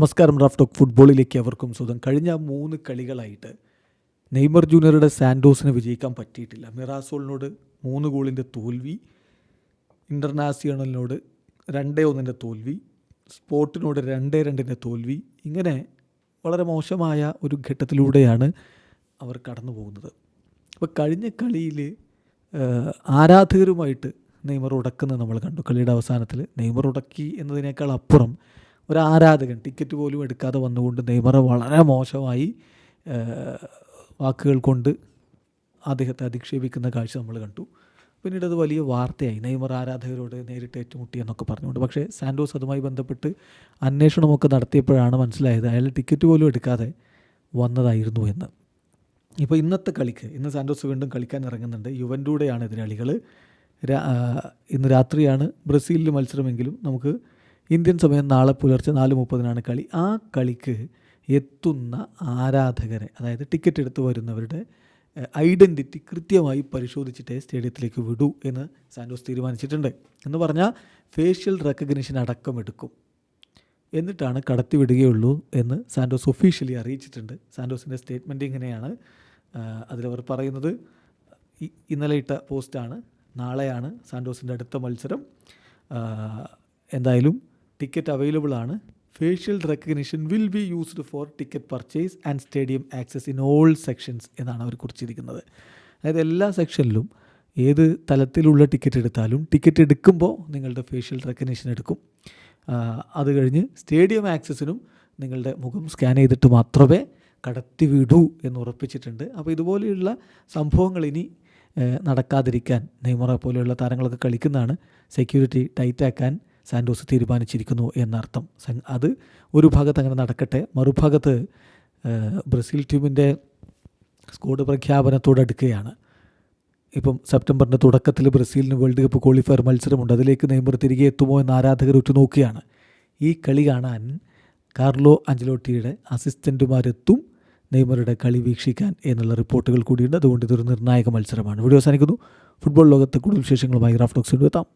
നമസ്കാരം Raf talk ഫുട്ബോളിലേക്ക് അവർക്കും സ്വതം കഴിഞ്ഞ മൂന്ന് കളികളായിട്ട് നെയ്മർ ജൂനിയറുടെ സാൻഡോസിനെ വിജയിക്കാൻ പറ്റിയിട്ടില്ല. മിറാസോളിനോട് മൂന്ന് ഗോളിന്റെ തോൽവി ഇന്റർനാഷണലിനോട് രണ്ടേ ഒന്നിന്റെ തോൽവി സ്പോർട്ടിനോട് രണ്ടേ രണ്ടിന്റെ തോൽവി ഇങ്ങനെ വളരെ മോശമായ ഒരു ഘട്ടത്തിലൂടെയാണ് അവർ കടന്നു പോകുന്നത്. അപ്പോൾ കഴിഞ്ഞ കളിയിൽ ആരാധകരുമായിട്ട് നെയ്മർ ഉടക്കുന്നത് നമ്മൾ കണ്ടു. കളിയുടെ അവസാനത്തിൽ നെയ്മർ ഉടക്കി എന്നതിനേക്കാൾ അപ്പുറം ഒരു ആരാധകൻ ടിക്കറ്റ് പോലും എടുക്കാതെ വന്നുകൊണ്ട് നെയ്മറെ വളരെ മോശമായി വാക്കുകൾ കൊണ്ട് അദ്ദേഹത്തെ അധിക്ഷേപിക്കുന്ന കാഴ്ച നമ്മൾ കണ്ടു. പിന്നീട് അത് വലിയ വാർത്തയായി. നെയ്മർ ആരാധകരോട് നേരിട്ട് ഏറ്റുമുട്ടി എന്നൊക്കെ പറഞ്ഞുകൊണ്ട്. പക്ഷേ സാൻഡോസ് അതുമായി ബന്ധപ്പെട്ട് അന്വേഷണമൊക്കെ നടത്തിയപ്പോഴാണ് മനസ്സിലായത് അയാൾ ടിക്കറ്റ് പോലും എടുക്കാതെ വന്നതായിരുന്നു എന്ന്. ഇപ്പോൾ ഇന്നത്തെ കളിക്ക് ഇന്ന് സാൻഡോസ് വീണ്ടും കളിക്കാൻ ഇറങ്ങുന്നുണ്ട്. യുവന്റൂടെയാണ് എതിരാളികൾ ഇന്ന് രാത്രിയാണ് ബ്രസീലിൽ മത്സരമെങ്കിലും നമുക്ക് ഇന്ത്യൻ സമയം നാളെ പുലർച്ചെ നാല് മുപ്പതിനാണ് കളി. ആ കളിക്ക് എത്തുന്ന ആരാധകരെ അതായത് ടിക്കറ്റ് എടുത്ത് വരുന്നവരുടെ ഐഡന്റിറ്റി കൃത്യമായി പരിശോധിച്ചിട്ടേ സ്റ്റേഡിയത്തിലേക്ക് വിടൂ എന്ന് സാൻഡോസ് തീരുമാനിച്ചിട്ടുണ്ട്. എന്ന് പറഞ്ഞാൽ ഫേഷ്യൽ റെക്കഗ്നിഷൻ അടക്കം എടുക്കും. എന്നിട്ടാണ് കടത്തിവിടുകയുള്ളൂ എന്ന് സാൻഡോസ് ഒഫീഷ്യലി അറിയിച്ചിട്ടുണ്ട്. സാൻഡോസിന്റെ സ്റ്റേറ്റ്മെന്റ് ഇങ്ങനെയാണ് അതിലവർ പറയുന്നത്. ഇന്നലെ ഇട്ട പോസ്റ്റാണ് നാളെയാണ് സാൻഡോസിന്റെ അടുത്ത മത്സരം. എന്തായാലും ടിക്കറ്റ് അവൈലബിൾ ആണ്. Facial recognition will be used for ticket purchase and stadium access in all sections എന്നാണ് അവർ കുറിച്ചിരിക്കുന്നത്. അതായത് എല്ലാ സെക്ഷനിലും ഏത് തലത്തിലുള്ള ടിക്കറ്റ് എടുത്താലും ടിക്കറ്റ് എടുക്കുമ്പോൾ നിങ്ങളുടെ ഫേഷ്യൽ റെക്കഗ്നിഷൻ എടുക്കും. അത് കഴിഞ്ഞ് സ്റ്റേഡിയം ആക്സസിനും നിങ്ങളുടെ മുഖം സ്കാൻ ചെയ്തിട്ട് മാത്രമേ കടത്തി വിടൂ എന്ന് ഉറപ്പിച്ചിട്ടുണ്ട്. അപ്പോൾ ഇതുപോലെയുള്ള സംഭവങ്ങൾ ഇനി നടക്കാതിരിക്കാൻ നെയ്മറ പോലെയുള്ള താരങ്ങളൊക്കെ കളിക്കുന്നതാണ്. സെക്യൂരിറ്റി ടൈറ്റാക്കാൻ സാൻഡോസ് തീരുമാനിച്ചിരിക്കുന്നു എന്നർത്ഥം. അത് ഒരു ഭാഗത്ത് അങ്ങനെ നടക്കട്ടെ. മറുഭാഗത്ത് ബ്രസീൽ ടീമിന്റെ സ്കോഡ് പ്രഖ്യാപനത്തോടടുക്കുകയാണ് ഇപ്പം സെപ്റ്റംബറിന്റെ തുടക്കത്തിൽ ബ്രസീലിന് വേൾഡ് കപ്പ് ക്വാളിഫയർ മത്സരമുണ്ട്. അതിലേക്ക് നെയ്മർ തിരികെ എത്തുമോ എന്ന് ആരാധകർ ഉറ്റുനോക്കുകയാണ്. ഈ കളി കാണാൻ കാർലോ അഞ്ചലോട്ടിയുടെ അസിസ്റ്റന്റുമാരെത്തും നെയ്മറുടെ കളി വീക്ഷിക്കാൻ എന്നുള്ള റിപ്പോർട്ടുകൾ കൂടിയുണ്ട്. അതുകൊണ്ട് ഇതൊരു നിർണായക മത്സരമാണ്. വീഡിയോ അവസാനിക്കുന്നു. ഫുട്ബോൾ ലോകത്ത് കൂടുതൽ വിശേഷങ്ങളുമായി റാഫ്റ്റോക്സിൽ എത്താം.